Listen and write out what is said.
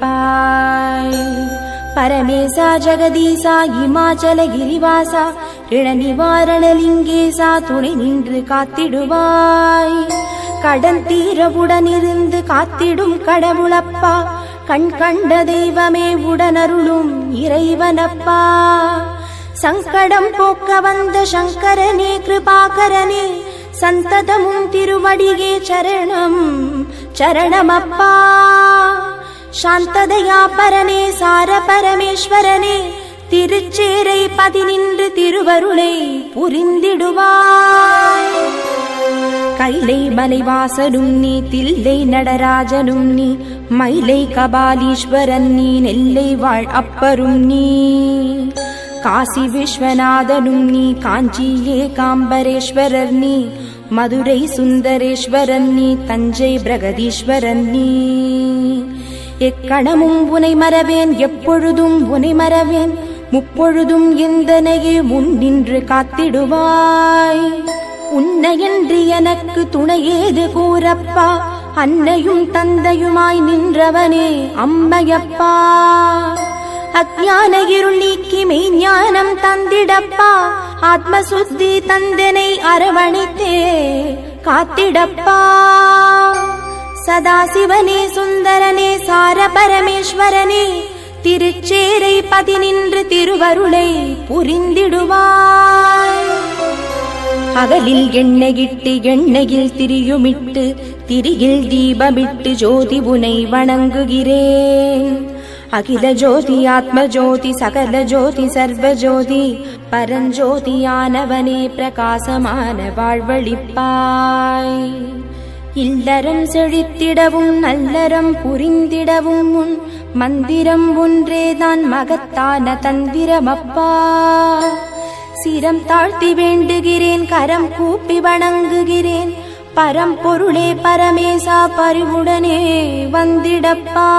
அருள்பாலிப்பாய் பரமேசா ஜெகதீசா இமாச்சல கிரிவாசா இள நிவாரணலிங்கேசா துணை நின்று காத்திடுவாய். கடன் தீரவுடனிருந்து காத்திடும் கடவுளப்பா கண் கண்ட தெய்வமே உடனருளும் இறைவனப்பா. சங்கடம் போக்க வந்த சங்கரனே கிருபாகரனே சந்ததமும் திருவடியே சரணம் சரணமப்பா. சாந்ததையா பரனே சார பரமேஸ்வரனே திருச்சேரை பதினின்று திருவருளை புரிந்திடுவாய். கைலை மலைவாசனும் நீ தில்லை நடராஜனும் நீ மயிலை கபாலீஸ்வரன் நீ நெல்லை வாழ் அப்பரும் நீ. காசி விஸ்வநாதனும் நீ காஞ்சி ஏகாம்பரேஸ்வரர் நீ மதுரை சுந்தரேஸ்வரன் நீ தஞ்சை பிரகதீஸ்வரன் நீ. எக்கணமும் உனை மறவேன் எப்பொழுதும் உனை மறவேன். முப்பொழுதும் எந்தனையே முன் நின்று காத்திடுவாய். உன்னையன்றி எனக்கு துணையேது கூறப்பா? அன்னையும் தந்தையுமாய் நின்றவனே அம்மையப்பா. அஜான இருள் நீக்கி மெய்ஞானம் தந்திடப்பா. ஆத்மசுத்தி தந்தனை அரவணைத்தே காத்திடப்பா. சதாசிவனே சுந்தரனே சார பரமேஸ்வரனே திருச்சேரை பதினின்று திருவருளை புரிந்திடுவாய். அகலில் எண்ணெயிட்டு எண்ணெயில் திரியுமிட்டு திரியில் தீபமிட்டு ஜோதி உனை வணங்குகிறேன். அகில ஜோதி ஆத்ம ஜோதி சகல ஜோதி சர்வ ஜோதி பரஞ்சோதியானவனே பிரகாசமான வாழ்வழிப்பாய். இல்லறம் செழித்திடவும் நல்லறம் புரிந்திடவும் உன் மந்திரம் ஒன்றேதான் மகத்தான தந்திரமப்பா. சிரம் தாழ்த்தி வேண்டுகிறேன் கரம் கூப்பி வணங்குகிறேன் பரம்பொருளே பரமேசா பரிவுடனே வந்திடப்பா.